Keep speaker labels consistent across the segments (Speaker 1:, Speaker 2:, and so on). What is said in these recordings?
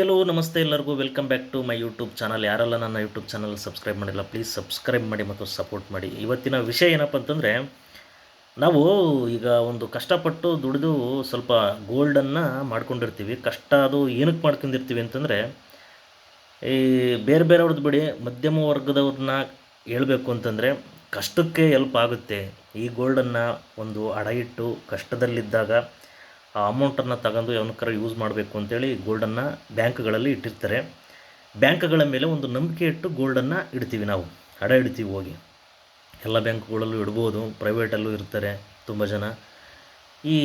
Speaker 1: ಎಲ್ಲೋ ನಮಸ್ತೆ ಎಲ್ಲರಿಗೂ. Welcome back to my YouTube channel ಯಾರೆಲ್ಲ ನನ್ನ ಯೂಟ್ಯೂಬ್ ಚಾನಲ್ ಸಬ್ಸ್ಕ್ರೈಬ್ ಮಾಡಿಲ್ಲ ಪ್ಲೀಸ್ ಸಬ್ಸ್ಕ್ರೈಬ್ ಮಾಡಿ ಮತ್ತು ಸಪೋರ್ಟ್ ಮಾಡಿ. ಇವತ್ತಿನ ವಿಷಯ ಏನಪ್ಪ ಅಂತಂದರೆ, ನಾವು ಈಗ ಒಂದು ಕಷ್ಟಪಟ್ಟು ದುಡಿದು ಸ್ವಲ್ಪ ಗೋಲ್ಡನ್ನು ಮಾಡ್ಕೊಂಡಿರ್ತೀವಿ. ಕಷ್ಟ ಅದು ಏನಕ್ಕೆ ಮಾಡ್ಕೊಂಡಿರ್ತೀವಿ ಅಂತಂದರೆ, ಈ ಬೇರೆ ಬೇರೆಯವ್ರದ್ದು ಬಿಡಿ, ಮಧ್ಯಮ ವರ್ಗದವ್ರನ್ನ ಹೇಳಬೇಕು ಅಂತಂದರೆ, ಕಷ್ಟಕ್ಕೆ ಎಲ್ಪ್ ಆಗುತ್ತೆ. ಈ ಗೋಲ್ಡನ್ನು ಒಂದು ಅಡ ಇಟ್ಟು ಕಷ್ಟದಲ್ಲಿದ್ದಾಗ ಆ ಅಮೌಂಟನ್ನು ತಗೊಂಡು ಯಾವನಕ್ಕಾರ ಯೂಸ್ ಮಾಡಬೇಕು ಅಂತೇಳಿ ಗೋಲ್ಡನ್ನು ಬ್ಯಾಂಕ್ಗಳಲ್ಲಿ ಇಟ್ಟಿರ್ತಾರೆ. ಬ್ಯಾಂಕ್ಗಳ ಮೇಲೆ ಒಂದು ನಂಬಿಕೆ ಇಟ್ಟು ಗೋಲ್ಡನ್ನು ಇಡ್ತೀವಿ ನಾವು. ಅಡ ಇಡ್ತೀವಿ ಹೋಗಿ. ಎಲ್ಲ ಬ್ಯಾಂಕ್ಗಳಲ್ಲೂ ಇಡ್ಬೋದು ಪ್ರೈವೇಟಲ್ಲೂ ಇರ್ತಾರೆ ತುಂಬ ಜನ. ಈ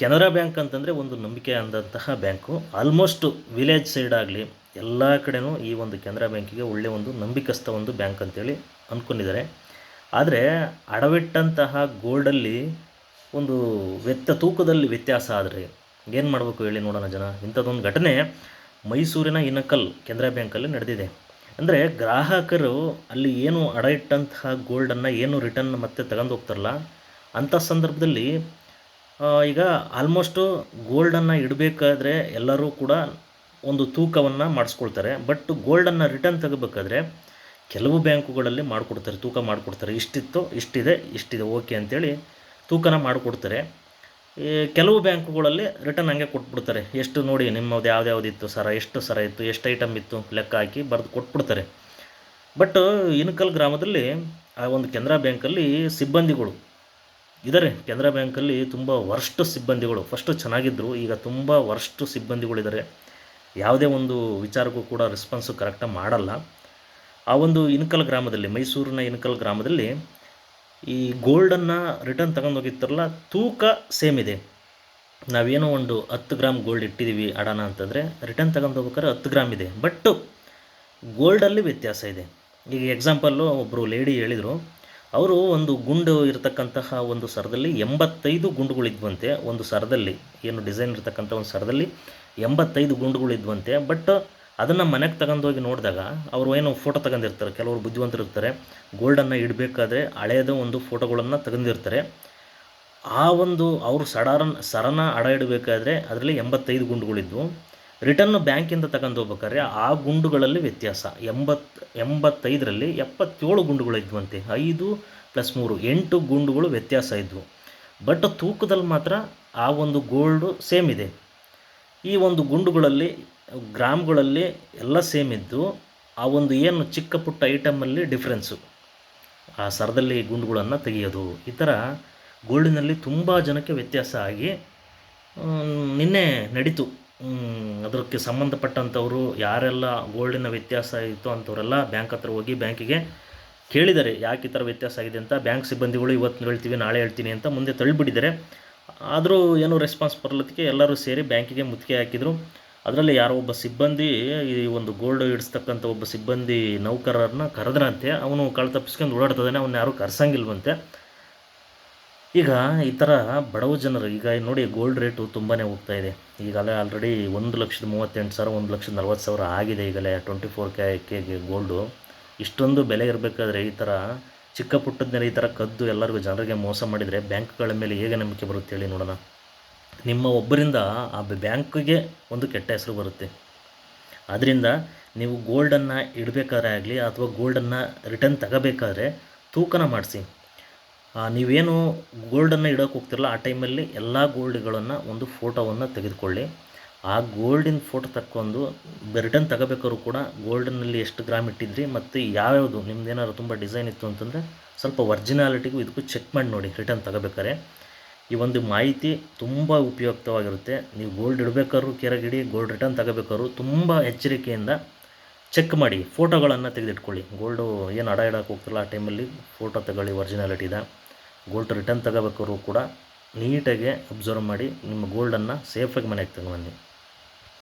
Speaker 1: ಕೆನರಾ ಬ್ಯಾಂಕ್ ಅಂತಂದರೆ ಒಂದು ನಂಬಿಕೆ ಅಂದಂತಹ ಬ್ಯಾಂಕು. ಆಲ್ಮೋಸ್ಟ್ ವಿಲೇಜ್ ಸೈಡ್ ಆಗಲಿ ಎಲ್ಲ ಕಡೆನೂ ಈ ಒಂದು ಕೆನರಾ ಬ್ಯಾಂಕಿಗೆ ಒಳ್ಳೆಯ ಒಂದು ನಂಬಿಕಸ್ಥ ಒಂದು ಬ್ಯಾಂಕ್ ಅಂತೇಳಿ ಅಂದ್ಕೊಂಡಿದ್ದಾರೆ ಆದರೆ ಅಡವಿಟ್ಟಂತಹ ಗೋಲ್ಡಲ್ಲಿ ಒಂದು ವ್ಯಕ್ತ ತೂಕದಲ್ಲಿ ವ್ಯತ್ಯಾಸ ಆದರೆ ಏನು ಮಾಡಬೇಕು ಹೇಳಿ ನೋಡೋಣ ಜನ. ಇಂಥದ್ದೊಂದು ಘಟನೆ ಮೈಸೂರಿನ ಇನಕಲ್ ಕೆನರಾ ಬ್ಯಾಂಕಲ್ಲಿ ನಡೆದಿದೆ. ಅಂದರೆ ಗ್ರಾಹಕರು ಅಲ್ಲಿ ಏನು ಅಡ ಇಟ್ಟಂತಹ ಗೋಲ್ಡನ್ನು ಏನು ರಿಟರ್ನ್ ಮತ್ತೆ ತಗೊಂಡು ಹೋಗ್ತಾರಲ್ಲ, ಅಂಥ ಸಂದರ್ಭದಲ್ಲಿ ಈಗ ಆಲ್ಮೋಸ್ಟು ಗೋಲ್ಡನ್ನು ಇಡಬೇಕಾದ್ರೆ ಎಲ್ಲರೂ ಕೂಡ ಒಂದು ತೂಕವನ್ನು ಮಾಡಿಸ್ಕೊಳ್ತಾರೆ. ಬಟ್ ಗೋಲ್ಡನ್ನು ರಿಟರ್ನ್ ತೆಗಬೇಕಾದ್ರೆ ಕೆಲವು ಬ್ಯಾಂಕುಗಳಲ್ಲಿ ಮಾಡಿಕೊಡ್ತಾರೆ, ತೂಕ ಮಾಡಿಕೊಡ್ತಾರೆ. ಇಷ್ಟಿತ್ತು, ಇಷ್ಟಿದೆ ಇಷ್ಟಿದೆ, ಓಕೆ ಅಂತೇಳಿ ತೂಕನ ಮಾಡಿಕೊಡ್ತಾರೆ. ಕೆಲವು ಬ್ಯಾಂಕುಗಳಲ್ಲಿ ರಿಟರ್ನ್ ಹಂಗೆ ಕೊಟ್ಬಿಡ್ತಾರೆ. ಎಷ್ಟು ನೋಡಿ ನಿಮ್ಮದು ಯಾವ್ದು ಇತ್ತು ಸರ, ಎಷ್ಟು ಸರ ಇತ್ತು, ಎಷ್ಟು ಐಟಮ್ ಇತ್ತು ಲೆಕ್ಕ ಹಾಕಿ ಬರೆದು ಕೊಟ್ಬಿಡ್ತಾರೆ. ಬಟ್ ಇನ್ಕಲ್ ಗ್ರಾಮದಲ್ಲಿ ಆ ಒಂದು ಕೆನರಾ ಬ್ಯಾಂಕಲ್ಲಿ ಸಿಬ್ಬಂದಿಗಳು ಇದ್ದಾರೆ ಕೆನರಾ ಬ್ಯಾಂಕಲ್ಲಿ ತುಂಬ ವರ್ಷ್ಟು ಸಿಬ್ಬಂದಿಗಳು. ಫಸ್ಟು ಚೆನ್ನಾಗಿದ್ದರು ಈಗ ತುಂಬ ವರ್ಷ್ಟು ಸಿಬ್ಬಂದಿಗಳಿದ್ದಾರೆ ಯಾವುದೇ ಒಂದು ವಿಚಾರಕ್ಕೂ ಕೂಡ ರೆಸ್ಪಾನ್ಸು ಕರೆಕ್ಟಾಗಿ ಮಾಡಲ್ಲ. ಆ ಒಂದು ಇನ್ಕಲ್ ಗ್ರಾಮದಲ್ಲಿ, ಮೈಸೂರಿನ ಇನ್ಕಲ್ ಗ್ರಾಮದಲ್ಲಿ ಈ ಗೋಲ್ಡನ್ನು ರಿಟರ್ನ್ ತಗೊಂಡೋಗಿರ್ತಾರಲ್ಲ ತೂಕ ಸೇಮ್ ಇದೆ. ನಾವೇನೋ ಒಂದು ಹತ್ತು ಗ್ರಾಮ್ ಗೋಲ್ಡ್ ಇಟ್ಟಿದ್ದೀವಿ ಅಡಾನ ಅಂತಂದರೆ, ರಿಟರ್ನ್ ತಗೊಂಡು ಹೋಗ್ಬೇಕಾದ್ರೆ ಹತ್ತು ಗ್ರಾಮ್ ಇದೆ. ಬಟ್ಟು ಗೋಲ್ಡಲ್ಲಿ ವ್ಯತ್ಯಾಸ ಇದೆ. ಈಗ ಎಕ್ಸಾಂಪಲ್ಲು ಒಬ್ಬರು ಲೇಡಿ ಹೇಳಿದರು, ಅವರು ಒಂದು ಗುಂಡು ಇರತಕ್ಕಂತಹ ಒಂದು ಸರದಲ್ಲಿ ಎಂಬತ್ತೈದು ಗುಂಡುಗಳಿದ್ವಂತೆ ಒಂದು ಸರದಲ್ಲಿ, ಏನು ಡಿಸೈನ್ ಇರತಕ್ಕಂಥ ಒಂದು ಸರದಲ್ಲಿ ಎಂಬತ್ತೈದು ಗುಂಡುಗಳಿದ್ವಂತೆ ಬಟ್ ಅದನ್ನು ಮನೆಗೆ ತಗೊಂಡೋಗಿ ನೋಡಿದಾಗ ಅವರು ಏನು ಫೋಟೋ ತಗೊಂಡಿರ್ತಾರೆ. ಕೆಲವರು ಬುದ್ಧಿವಂತರು ಇರ್ತಾರೆ ಗೋಲ್ಡನ್ನು ಇಡಬೇಕಾದ್ರೆ ಹಳೆಯದ ಒಂದು ಫೋಟೋಗಳನ್ನು ತಗೊಂಡಿರ್ತಾರೆ. ಆ ಒಂದು ಅವರು ಸಡಾರನ್ ಸರನ ಅಡ ಇಡಬೇಕಾದ್ರೆ ಅದರಲ್ಲಿ ಎಂಬತ್ತೈದು ಗುಂಡುಗಳಿದ್ವು. ರಿಟರ್ನ್ ಬ್ಯಾಂಕಿಂದ ತಗೊಂಡು ಹೋಗ್ಬೇಕಾದ್ರೆ ಆ ಗುಂಡುಗಳಲ್ಲಿ ವ್ಯತ್ಯಾಸ. ಎಂಬತ್ತು ಎಂಬತ್ತೈದರಲ್ಲಿ ಎಪ್ಪತ್ತೇಳು ಗುಂಡುಗಳಿದ್ವಂತೆ. ಐದು ಪ್ಲಸ್ ಮೂರು, ಎಂಟು ಗುಂಡುಗಳು ವ್ಯತ್ಯಾಸ ಇದ್ವು. ಬಟ್ ತೂಕದಲ್ಲಿ ಮಾತ್ರ ಆ ಒಂದು ಗೋಲ್ಡು ಸೇಮ್ ಇದೆ. ಈ ಒಂದು ಗುಂಡುಗಳಲ್ಲಿ ಗ್ರಾಮ್ಗಳಲ್ಲಿ ಎಲ್ಲ ಸೇಮ್ ಇದ್ದು, ಆ ಒಂದು ಏನು ಚಿಕ್ಕ ಪುಟ್ಟ ಐಟಮಲ್ಲಿ ಡಿಫ್ರೆನ್ಸು ಆ ಸರದಲ್ಲಿ ಗುಂಡುಗಳನ್ನು ತೆಗೆಯೋದು, ಈ ಥರ ಗೋಲ್ಡಿನಲ್ಲಿ ತುಂಬ ಜನಕ್ಕೆ ವ್ಯತ್ಯಾಸ ಆಗಿ ನಿನ್ನೆ ನಡೀತು. ಅದಕ್ಕೆ ಸಂಬಂಧಪಟ್ಟಂಥವರು ಯಾರೆಲ್ಲ ಗೋಲ್ಡಿನ ವ್ಯತ್ಯಾಸ ಇತ್ತು ಅಂಥವರೆಲ್ಲ ಬ್ಯಾಂಕ್ ಹತ್ರ ಹೋಗಿ ಬ್ಯಾಂಕಿಗೆ ಕೇಳಿದ್ದಾರೆ ಯಾಕೆ ಈ ಥರ ವ್ಯತ್ಯಾಸ ಆಗಿದೆ ಅಂತ, ಬ್ಯಾಂಕ್ ಸಿಬ್ಬಂದಿಗಳು ಇವತ್ತು ಹೇಳ್ತೀವಿ, ನಾಳೆ ಹೇಳ್ತೀನಿ ಅಂತ ಮುಂದೆ ತಳ್ಳಿಬಿಟ್ಟಿದ್ದಾರೆ. ಆದರೂ ಏನೂ ರೆಸ್ಪಾನ್ಸ್ ಬರಲದಕ್ಕೆ ಎಲ್ಲರೂ ಸೇರಿ ಬ್ಯಾಂಕಿಗೆ ಮುತ್ತಿಗೆ ಹಾಕಿದರು. ಅದರಲ್ಲಿ ಯಾರೋ ಒಬ್ಬ ಸಿಬ್ಬಂದಿ, ಈ ಒಂದು ಗೋಲ್ಡ್ ಇಡಿಸ್ತಕ್ಕಂಥ ಒಬ್ಬ ಸಿಬ್ಬಂದಿ ನೌಕರರನ್ನ ಕರೆದ್ರಂತೆ. ಅವನು ಕಳ್ ತಪ್ಪಿಸ್ಕೊಂಡು ಓಡಾಡ್ತದಾನೆ ಅವನ್ನ ಯಾರೂ ಕರ್ಸಂಗಿಲ್ವಂತೆ. ಈಗ ಈ ಥರ ಬಡವ ಜನರು, ಈಗ ನೋಡಿ ಗೋಲ್ಡ್ ರೇಟು ತುಂಬಾ ಹೋಗ್ತಾ ಇದೆ. ಈಗಲೇ ಆಲ್ರೆಡಿ ಒಂದು ಲಕ್ಷದ ಮೂವತ್ತೆಂಟು ಸಾವಿರ, ಒಂದು ಲಕ್ಷದ ನಲ್ವತ್ತು ಸಾವಿರ ಆಗಿದೆ ಈಗಲೇ ಟ್ವೆಂಟಿ ಫೋರ್ ಕೆ ಕೆಗೆ ಗೋಲ್ಡು. ಇಷ್ಟೊಂದು ಬೆಲೆ ಇರಬೇಕಾದ್ರೆ ಈ ಥರ ಚಿಕ್ಕ ಪುಟ್ಟದ್ಮೇಲೆ ಈ ಥರ ಕದ್ದು ಎಲ್ಲರಿಗೂ ಜನರಿಗೆ ಮೋಸ ಮಾಡಿದರೆ ಬ್ಯಾಂಕ್ಗಳ ಮೇಲೆ ಹೇಗೆ ನಂಬಿಕೆ ಬರುತ್ತೆ ಹೇಳಿ ನೋಡೋಣ. ನಿಮ್ಮ ಒಬ್ಬರಿಂದ ಆ ಬ್ಯಾಂಕಿಗೆ ಒಂದು ಕೆಟ್ಟ ಹೆಸರು ಬರುತ್ತೆ. ಆದ್ದರಿಂದ ನೀವು ಗೋಲ್ಡನ್ನು ಇಡಬೇಕಾದ್ರೆ ಆಗಲಿ ಅಥವಾ ಗೋಲ್ಡನ್ನು ರಿಟರ್ನ್ ತಗೋಬೇಕಾದ್ರೆ ತೂಕನ ಮಾಡಿಸಿ. ನೀವೇನು ಗೋಲ್ಡನ್ನು ಇಡೋಕೆ ಹೋಗ್ತಿರಲ್ಲ ಆ ಟೈಮಲ್ಲಿ ಎಲ್ಲ ಗೋಲ್ಡ್ಗಳನ್ನು ಒಂದು ಫೋಟೋವನ್ನು ತೆಗೆದುಕೊಳ್ಳಿ. ಆ ಗೋಲ್ಡಿನ ಫೋಟೋ ತಕ್ಕೊಂಡು ರಿಟರ್ನ್ ತಗೋಬೇಕಾದ್ರೂ ಕೂಡ ಗೋಲ್ಡನ್ನಲ್ಲಿ ಎಷ್ಟು ಗ್ರಾಮ್ ಇಟ್ಟಿದ್ರಿ ಮತ್ತು ಯಾವ್ಯಾವುದು? ನಿಮ್ದು ಏನಾದ್ರು ತುಂಬ ಡಿಸೈನ್ ಇತ್ತು ಅಂತಂದರೆ ಸ್ವಲ್ಪ ಒರ್ಜಿನಾಲಿಟಿಗೂ ಇದಕ್ಕೂ ಚೆಕ್ ಮಾಡಿ ನೋಡಿ ರಿಟರ್ನ್ ತಗೋಬೇಕಾದ್ರೆ. ಈ ಒಂದು ಮಾಹಿತಿ ತುಂಬ ಉಪಯುಕ್ತವಾಗಿರುತ್ತೆ. ನೀವು ಗೋಲ್ಡ್ ಇಡಬೇಕಾದ್ರೂ ಕೆರೆಗಿಡಿ ಗೋಲ್ಡ್ ರಿಟರ್ನ್ ತಗೋಬೇಕಾದ್ರು ತುಂಬ ಎಚ್ಚರಿಕೆಯಿಂದ ಚೆಕ್ ಮಾಡಿ ಫೋಟೋಗಳನ್ನು ತೆಗೆದಿಟ್ಕೊಳ್ಳಿ. ಗೋಲ್ಡು ಏನು ಅಡ ಇಡೋಕೆ ಹೋಗ್ತಿಲ್ಲ ಆ ಟೈಮಲ್ಲಿ ಫೋಟೋ ತಗೊಳ್ಳಿ ಒರಿಜಿನಾಲಿಟಿದ ಗೋಲ್ಡ್ ರಿಟರ್ನ್ ತಗೋಬೇಕಾದ್ರು ಕೂಡ ನೀಟಾಗಿ ಅಬ್ಸರ್ವ್ ಮಾಡಿ, ನಿಮ್ಮ ಗೋಲ್ಡನ್ನು ಸೇಫಾಗಿ ಮನೆಗೆ ತಗೊಂಬನ್ನಿ